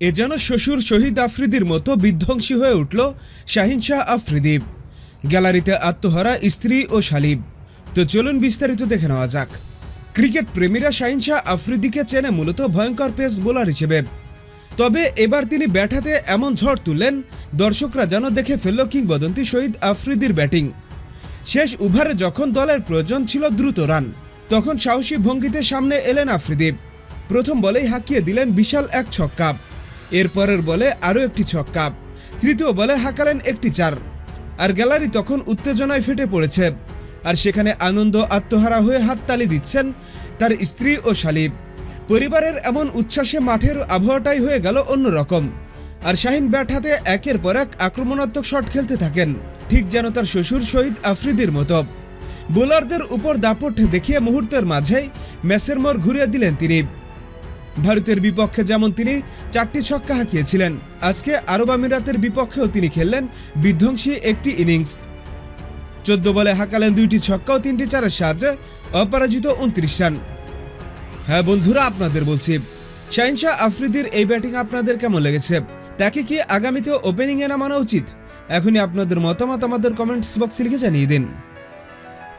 এ যেন শ্বশুর শহীদ আফ্রিদির মতো বিধ্বংসী হয়ে উঠল শাহিন শাহ আফ্রিদি। গ্যালারিতে আত্মহারা স্ত্রী ও শালিব। তো চলুন বিস্তারিত দেখে নেওয়া যাক। ক্রিকেট প্রেমীরা শাহিন শাহ আফ্রিদিকে চেনে মূলত ভয়ঙ্কর পেস বোলার হিসেবে। তবে এবার তিনি ব্যাটাতে এমন ঝড় তুললেন, দর্শকরা যেন দেখে ফেলল কিংবদন্তি শহীদ আফ্রিদির ব্যাটিং। শেষ ওভারে যখন দলের প্রয়োজন ছিল দ্রুত রান, তখন সাহসী ভঙ্গিতে সামনে এলেন আফ্রিদি। প্রথম বলেই হাঁকিয়ে দিলেন বিশাল এক ছক্কা। এরপরের বলে আরও একটি ছক্কা। তৃতীয় বলে হাঁকালেন একটি চার। আর গ্যালারি তখন উত্তেজনায় ফেটে পড়েছে। আর সেখানে আনন্দ, আত্মহারা হয়ে হাততালি দিচ্ছেন তার স্ত্রী ও শালিব। পরিবারের এমন উচ্ছ্বাসে মাঠের আবহাওয়াটাই হয়ে গেল অন্যরকম। আর শাহিন ব্যাট হাতে একের পর এক আক্রমণাত্মক শট খেলতে থাকেন, ঠিক যেন তার শ্বশুর শহীদ আফ্রিদির মতো। বোলারদের উপর দাপট দেখিয়ে মুহূর্তের মাঝেই ম্যাচের মোড় ঘুরিয়ে দিলেন তিনি। ভারতের বিপক্ষে যেমন তিনি চারটি ছক্কা হাঁকিয়েছিলেন, আজকে আরব আমিরাতের বিপক্ষেও তিনি খেললেন বিধ্বংসী একটি ইনিংস। চোদ্দ বলে হাঁকালেন দুইটি ছক্কা ও তিনটি চারের সাহায্যে অপরাজিত উনত্রিশ রান। হ্যাঁ বন্ধুরা, আপনাদের বলছি শাহিনশাহ আফ্রিদির এই ব্যাটিং আপনাদের কেমন লেগেছে? তাকে কি আগামীতে ওপেনিংয়ে নামানো উচিত? এখনই আপনাদের মতামত আমাদের কমেন্টস বক্সে লিখে জানিয়ে দিন।